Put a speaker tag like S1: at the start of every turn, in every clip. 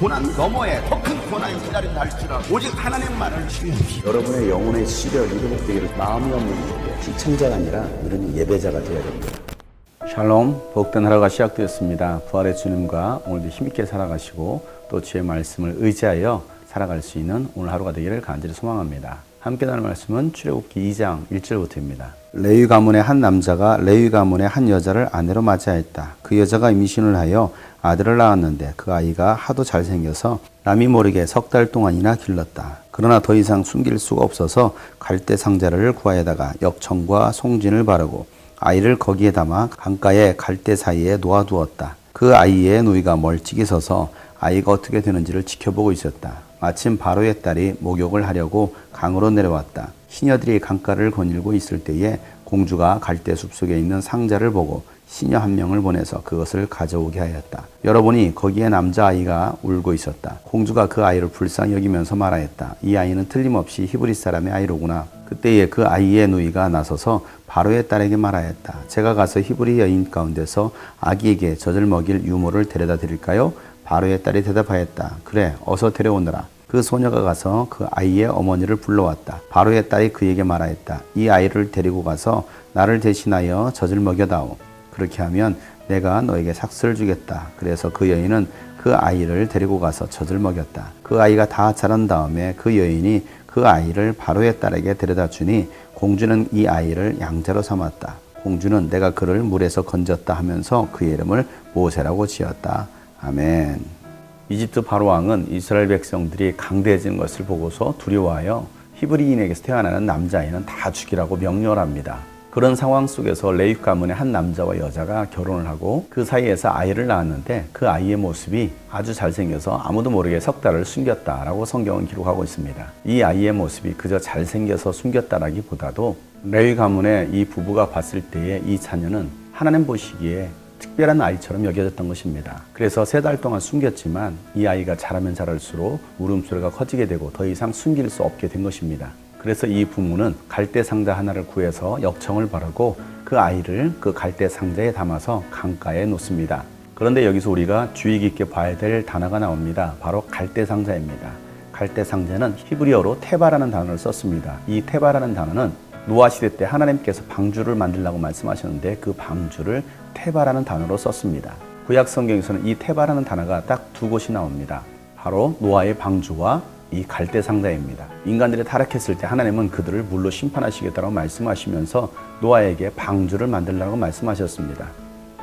S1: 고난 너머에 더 큰 고난이 기다린다 할지라도 오직 하나님만을 신뢰합시다.
S2: 여러분의 영혼의 시력이 회복되기를 마음이 없는 시청자가 아니라 우리는 예배자가 되어야 됩니다.
S3: 샬롬, 복된 하루가 시작되었습니다. 부활의 주님과 오늘도 힘있게 살아가시고 또 주의 말씀을 의지하여 살아갈 수 있는 오늘 하루가 되기를 간절히 소망합니다. 함께 나눌 말씀은 출애굽기 2장 1절부터입니다. 레위 가문의 한 남자가 레위 가문의 한 여자를 아내로 맞이하였다. 그 여자가 임신을 하여 아들을 낳았는데 그 아이가 하도 잘생겨서 남이 모르게 석 달 동안이나 길렀다. 그러나 더 이상 숨길 수가 없어서 갈대 상자를 구하여다가 역청과 송진을 바르고 아이를 거기에 담아 강가의 갈대 사이에 놓아두었다. 그 아이의 누이가 멀찍이 서서 아이가 어떻게 되는지를 지켜보고 있었다. 마침 바로의 딸이 목욕을 하려고 강으로 내려왔다. 시녀들이 강가를 거닐고 있을 때에 공주가 갈대 숲 속에 있는 상자를 보고 시녀 한 명을 보내서 그것을 가져오게 하였다. 열어보니 거기에 남자아이가 울고 있었다. 공주가 그 아이를 불쌍히 여기면서 말하였다. 이 아이는 틀림없이 히브리 사람의 아이로구나. 그때에 그 아이의 누이가 나서서 바로의 딸에게 말하였다. 제가 가서 히브리 여인 가운데서 아기에게 젖을 먹일 유모를 데려다 드릴까요? 바로의 딸이 대답하였다. 그래, 어서 데려오너라. 그 소녀가 가서 그 아이의 어머니를 불러왔다. 바로의 딸이 그에게 말하였다. 이 아이를 데리고 가서 나를 대신하여 젖을 먹여다오. 그렇게 하면 내가 너에게 삭스를 주겠다. 그래서 그 여인은 그 아이를 데리고 가서 젖을 먹였다. 그 아이가 다 자란 다음에 그 여인이 그 아이를 바로의 딸에게 데려다 주니 공주는 이 아이를 양자로 삼았다. 공주는 내가 그를 물에서 건졌다 하면서 그의 이름을 모세라고 지었다. 아멘. 이집트 바로 왕은 이스라엘 백성들이 강대해지는 것을 보고서 두려워하여 히브리인에게서 태어나는 남자아이는 다 죽이라고 명령을 합니다. 그런 상황 속에서 레위 가문의 한 남자와 여자가 결혼을 하고 그 사이에서 아이를 낳았는데 그 아이의 모습이 아주 잘생겨서 아무도 모르게 석 달을 숨겼다라고 성경은 기록하고 있습니다. 이 아이의 모습이 그저 잘생겨서 숨겼다라기보다도 레위 가문의 이 부부가 봤을 때의 이 자녀는 하나님 보시기에 특별한 아이처럼 여겨졌던 것입니다. 그래서 세 달 동안 숨겼지만 이 아이가 자라면 자랄수록 울음소리가 커지게 되고 더 이상 숨길 수 없게 된 것입니다. 그래서 이 부모는 갈대 상자 하나를 구해서 역청을 바르고 그 아이를 그 갈대 상자에 담아서 강가에 놓습니다. 그런데 여기서 우리가 주의 깊게 봐야 될 단어가 나옵니다. 바로 갈대 상자입니다. 갈대 상자는 히브리어로 테바라는 단어를 썼습니다. 이 테바라는 단어는 노아 시대 때 하나님께서 방주를 만들라고 말씀하셨는데 그 방주를 테바라는 단어로 썼습니다. 구약 성경에서는 이 테바라는 단어가 딱 두 곳이 나옵니다. 바로 노아의 방주와 이 갈대 상자입니다. 인간들이 타락했을 때 하나님은 그들을 물로 심판하시겠다고 말씀하시면서 노아에게 방주를 만들라고 말씀하셨습니다.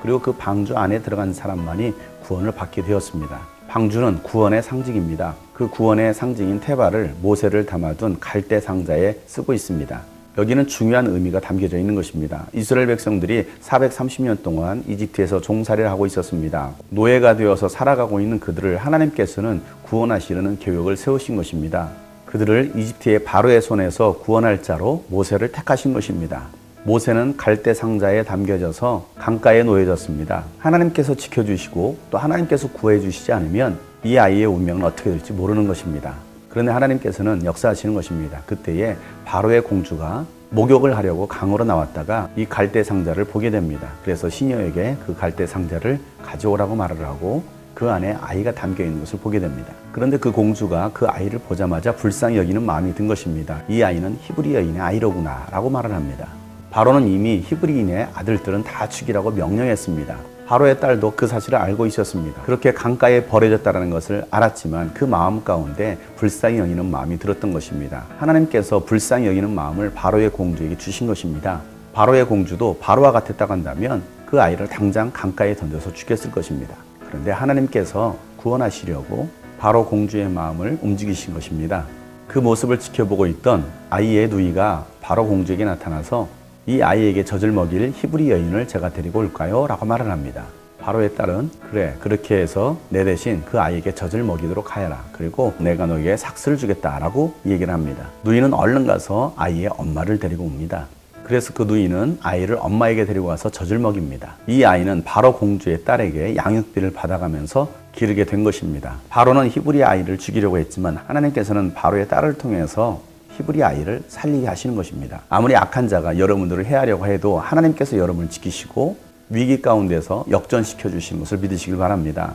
S3: 그리고 그 방주 안에 들어간 사람만이 구원을 받게 되었습니다. 방주는 구원의 상징입니다. 그 구원의 상징인 테바를 모세를 담아둔 갈대 상자에 쓰고 있습니다. 여기는 중요한 의미가 담겨져 있는 것입니다. 이스라엘 백성들이 430년 동안 이집트에서 종살이를 하고 있었습니다. 노예가 되어서 살아가고 있는 그들을 하나님께서는 구원하시려는 계획을 세우신 것입니다. 그들을 이집트의 바로의 손에서 구원할 자로 모세를 택하신 것입니다. 모세는 갈대 상자에 담겨져서 강가에 놓여졌습니다. 하나님께서 지켜주시고 또 하나님께서 구해주시지 않으면 이 아이의 운명은 어떻게 될지 모르는 것입니다. 그런데 하나님께서는 역사하시는 것입니다. 그때에 바로의 공주가 목욕을 하려고 강으로 나왔다가 이 갈대 상자를 보게 됩니다. 그래서 시녀에게 그 갈대 상자를 가져오라고 말을 하고 그 안에 아이가 담겨 있는 것을 보게 됩니다. 그런데 그 공주가 그 아이를 보자마자 불쌍히 여기는 마음이 든 것입니다. 이 아이는 히브리 여인의 아이로구나 라고 말을 합니다. 바로는 이미 히브리인의 아들들은 다 죽이라고 명령했습니다. 바로의 딸도 그 사실을 알고 있었습니다. 그렇게 강가에 버려졌다는 것을 알았지만 그 마음 가운데 불쌍히 여기는 마음이 들었던 것입니다. 하나님께서 불쌍히 여기는 마음을 바로의 공주에게 주신 것입니다. 바로의 공주도 바로와 같았다고 한다면 그 아이를 당장 강가에 던져서 죽였을 것입니다. 그런데 하나님께서 구원하시려고 바로 공주의 마음을 움직이신 것입니다. 그 모습을 지켜보고 있던 아이의 누이가 바로 공주에게 나타나서 이 아이에게 젖을 먹일 히브리 여인을 제가 데리고 올까요? 라고 말을 합니다. 바로의 딸은 그래 그렇게 해서 내 대신 그 아이에게 젖을 먹이도록 하여라. 그리고 내가 너에게 삭스를 주겠다라고 얘기를 합니다. 누이는 얼른 가서 아이의 엄마를 데리고 옵니다. 그래서 그 누이는 아이를 엄마에게 데리고 가서 젖을 먹입니다. 이 아이는 바로 공주의 딸에게 양육비를 받아가면서 기르게 된 것입니다. 바로는 히브리 아이를 죽이려고 했지만 하나님께서는 바로의 딸을 통해서 히브리 아이를 살리게 하시는 것입니다. 아무리 악한 자가 여러분들을 해하려고 해도 하나님께서 여러분을 지키시고 위기 가운데서 역전시켜 주시는 것을 믿으시길 바랍니다.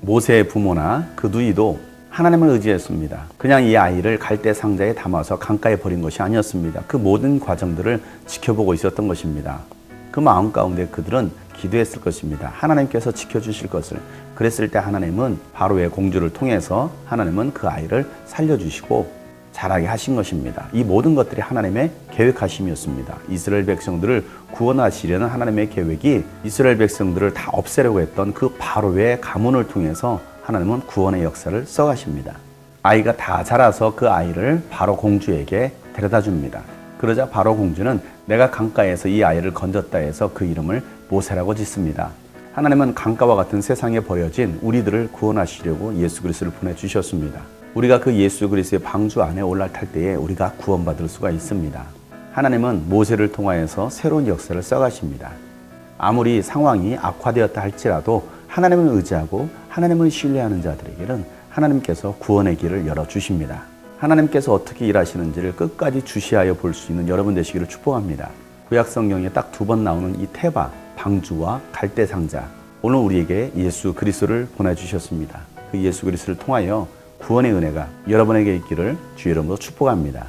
S3: 모세의 부모나 그 누이도 하나님을 의지했습니다. 그냥 이 아이를 갈대 상자에 담아서 강가에 버린 것이 아니었습니다. 그 모든 과정들을 지켜보고 있었던 것입니다. 그 마음 가운데 그들은 기도했을 것입니다. 하나님께서 지켜주실 것을. 그랬을 때 하나님은 바로의 공주를 통해서 하나님은 그 아이를 살려주시고 자라게 하신 것입니다. 이 모든 것들이 하나님의 계획하심이었습니다. 이스라엘 백성들을 구원하시려는 하나님의 계획이 이스라엘 백성들을 다 없애려고 했던 그 바로의 가문을 통해서 하나님은 구원의 역사를 써가십니다. 아이가 다 자라서 그 아이를 바로 공주에게 데려다 줍니다. 그러자 바로 공주는 내가 강가에서 이 아이를 건졌다 해서 그 이름을 모세라고 짓습니다. 하나님은 강가와 같은 세상에 버려진 우리들을 구원하시려고 예수 그리스도를 보내 주셨습니다. 우리가 그 예수 그리스도의 방주 안에 올라탈 때에 우리가 구원받을 수가 있습니다. 하나님은 모세를 통하여서 새로운 역사를 써가십니다. 아무리 상황이 악화되었다 할지라도 하나님을 의지하고 하나님을 신뢰하는 자들에게는 하나님께서 구원의 길을 열어주십니다. 하나님께서 어떻게 일하시는지를 끝까지 주시하여 볼 수 있는 여러분 되시기를 축복합니다. 구약 성경에 딱 두 번 나오는 이 태바, 방주와 갈대 상자. 오늘 우리에게 예수 그리스도를 보내 주셨습니다. 그 예수 그리스도를 통하여 구원의 은혜가 여러분에게 있기를 주 이름으로 축복합니다.